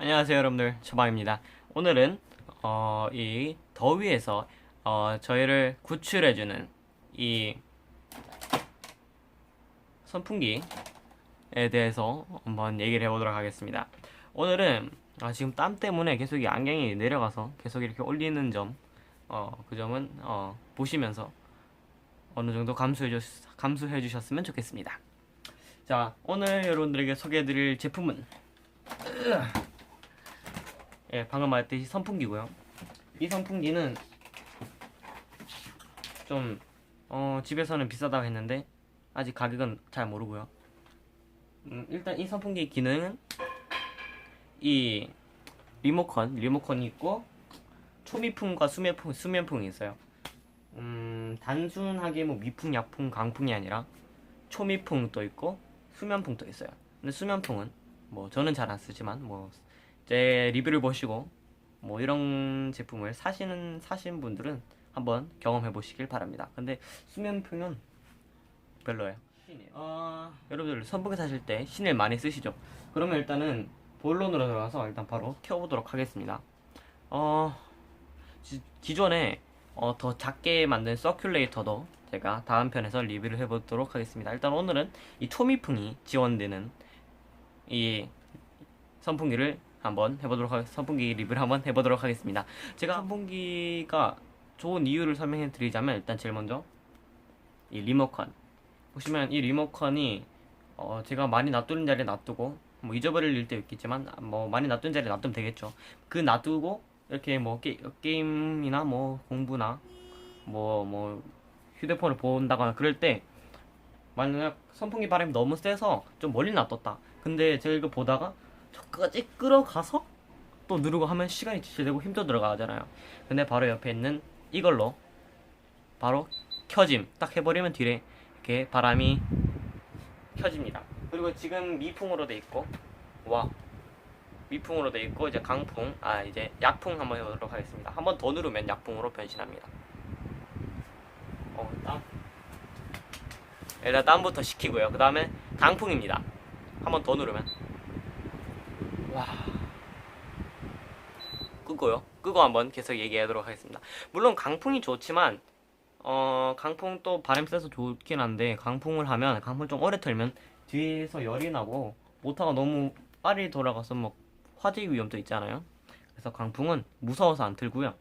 안녕하세요 여러분들. 처방입니다. 오늘은 어, 이 더위에서 어, 저희를 구출해주는 이 선풍기에 대해서 한번 얘기를 해보도록 하겠습니다. 오늘은 아, 지금 땀 때문에 계속 이 안경이 내려가서 계속 이렇게 올리는 점, 어, 그 점은 어, 보시면서 어느 정도 감수해 주셨으면 좋겠습니다. 자, 오늘 여러분들에게 소개해드릴 제품은 예, 방금 말했듯이 선풍기고요. 이 선풍기는 좀 어, 집에서는 비싸다고 했는데 아직 가격은 잘 모르고요. 음, 일단 이 선풍기 기능은 이 리모컨, 리모컨이 있고 초미풍과 수면풍, 수면풍이 있어요. 음, 단순하게 뭐 미풍, 약풍, 강풍이 아니라 초미풍도 있고 수면풍도 있어요. 근데 수면풍은 뭐 저는 잘 안 쓰지만 뭐 제 리뷰를 보시고 뭐 이런 제품을 사시는 사신 분들은 한번 경험해 보시길 바랍니다. 근데 수면풍은 별로예요. 어, 여러분들 선풍기 사실 때 신을 많이 쓰시죠? 그러면 일단은 본론으로 들어가서 일단 바로 켜보도록 하겠습니다. 어, 지- 기존에 어, 더 작게 만든 서큘레이터도 제가 다음 편에서 리뷰를 해보도록 하겠습니다. 일단 오늘은 이 초미풍이 지원되는 이 선풍기를 한번 해보도록 하, 선풍기 리뷰를 한번 해보도록 하겠습니다. 제가 선풍기가 좋은 이유를 설명해 드리자면 일단 제일 먼저 이 리모컨 보시면 이 리모컨이 어, 제가 많이 놔두는 자리에 놔두고 뭐 잊어버릴 일도 있겠지만 뭐 많이 놔둔 자리에 놔두면 되겠죠. 그 놔두고 이렇게 뭐 게, 게임이나 뭐 공부나 뭐뭐 휴대폰을 본다거나 그럴 때 만약 선풍기 바람이 너무 세서 좀 멀리 놔뒀다. 근데 제가 이거 보다가 저까지 끌어가서 또 누르고 하면 시간이 지체되고 힘도 들어가잖아요. 근데 바로 옆에 있는 이걸로 바로 켜짐 딱 해버리면 뒤에 이렇게 바람이 켜집니다. 그리고 지금 미풍으로 돼 있고 와 미풍으로 돼 있고 이제 강풍 아 이제 약풍 한번 해보도록 하겠습니다. 한번 더 누르면 약풍으로 변신합니다. 어 땀. 일단 땀부터 식히고요. 그 다음에 강풍입니다. 한번 더 누르면 와 끄고요. 끄고 한번 계속 얘기하도록 하겠습니다. 물론 강풍이 좋지만 어 강풍 또 바람 쐬서 좋긴 한데 강풍을 하면 강풍 좀 오래 틀면 뒤에서 열이 나고 모터가 너무 빨리 돌아가서 뭐 화재 위험도 있잖아요. 그래서 강풍은 무서워서 안 틀고요.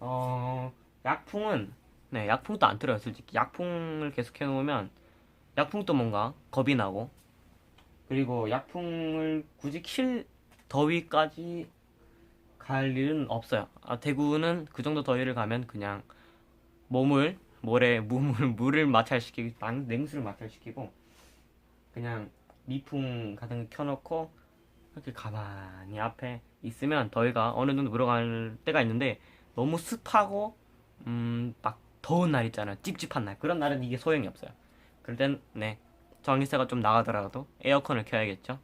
어 약풍은 네 약풍도 안 틀어요. 솔직히 약풍을 계속 해놓으면 약풍도 뭔가 겁이 나고 그리고 약풍을 굳이 킬 더위까지 갈 일은 없어요. 아, 대구는 그 정도 더위를 가면 그냥 몸을 모래 물을 물을 마찰시키고 방- 냉수를 마찰시키고 그냥 미풍 같은 거 켜놓고 이렇게 가만히 앞에 있으면 더위가 어느 정도 물어갈 때가 있는데 너무 습하고 음 막 더운 날 있잖아요. 찝찝한 날. 그런 날은 이게 소용이 없어요. 그럴 땐네. 전기세가 좀 나가더라도 에어컨을 켜야겠죠?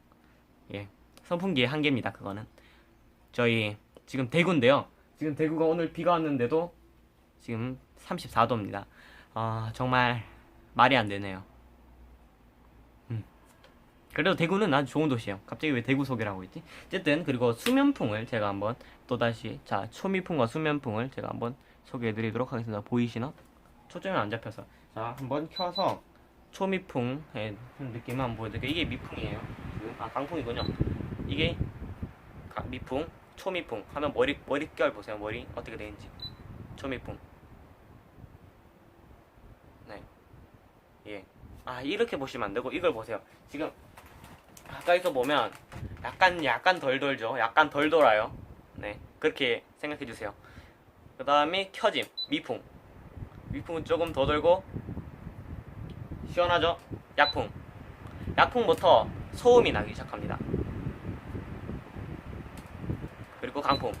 예 선풍기의 한계입니다 그거는 저희 지금 대구인데요 지금 대구가 오늘 비가 왔는데도 지금 34도입니다. 아, 정말 말이 안 되네요. 음. 그래도 대구는 아주 좋은 도시예요. 갑자기 왜 대구 소개를 하고 있지? 어쨌든 그리고 수면풍을 제가 한번 또다시 자 초미풍과 수면풍을 제가 한번 소개해드리도록 하겠습니다. 보이시나? 초점이 안 잡혀서 자 한번 켜서 초미풍의 한번 보여드릴게요. 이게 미풍이에요. 아 강풍이군요. 이게 가- 미풍, 초미풍 하면 머리 머릿결 보세요. 머리 어떻게 되는지 초미풍. 네. 예. 아, 이렇게 보시면 안 되고, 이걸 보세요. 지금, 가까이서 보면, 약간, 약간 덜 돌죠? 약간 덜 돌아요. 네. 그렇게 생각해 주세요. 그 다음에 켜짐, 미풍. 미풍은 조금 더 돌고, 시원하죠? 약풍. 약풍부터 소음이 나기 시작합니다. 그리고 강풍.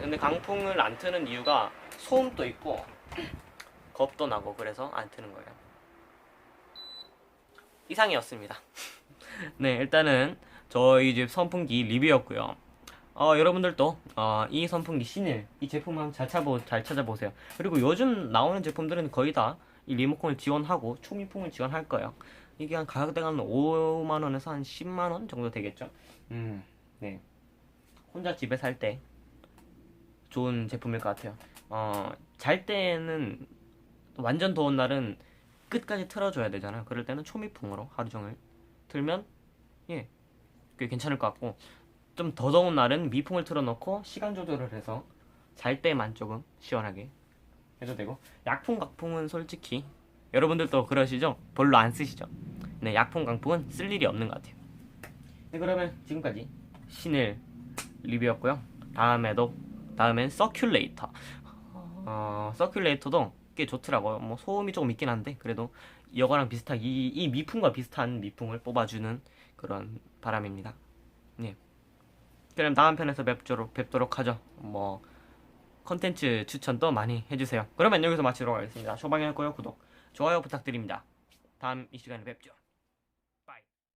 근데 강풍을 안 트는 이유가 소음도 있고, 겁도 나고 그래서 안 트는 거예요. 이상이었습니다. 네, 일단은 저희 집 선풍기 리뷰였고요. 어, 여러분들도 어, 이 선풍기 신일 이 제품 한번 잘 찾아보 잘 찾아보세요. 그리고 요즘 나오는 제품들은 거의 다 이 리모컨을 지원하고 초미풍을 지원할 거예요. 이게 한 가격대가 한 5만 원에서 한 10만 원 정도 되겠죠. 음. 네. 혼자 집에 살 때 좋은 제품일 것 같아요. 어, 잘 때는 완전 더운 날은 끝까지 틀어줘야 되잖아. 그럴 때는 초미풍으로 하루 종일 틀면 예, 꽤 괜찮을 것 같고 좀 더 더운 날은 미풍을 틀어놓고 시간 조절을 해서 잘 때만 조금 시원하게 해도 되고 약풍 강풍은 솔직히 여러분들도 그러시죠? 별로 안 쓰시죠? 네, 약풍 강풍은 쓸 일이 없는 것 같아요. 네, 그러면 지금까지 신일 리뷰였고요. 다음에도 다음엔 서큘레이터. 어, 서큘레이터도 꽤 좋더라고요. 뭐 소음이 조금 있긴 한데 그래도 이거랑 비슷한 이, 이 미풍과 비슷한 미풍을 뽑아주는 그런 바람입니다. 네. 그럼 다음 편에서 뵙도록 뵙도록 하죠. 뭐 컨텐츠 추천도 많이 해주세요. 그러면 여기서 마치도록 하겠습니다. 초방이었고요. 구독, 좋아요 부탁드립니다. 다음 이 시간에 뵙죠.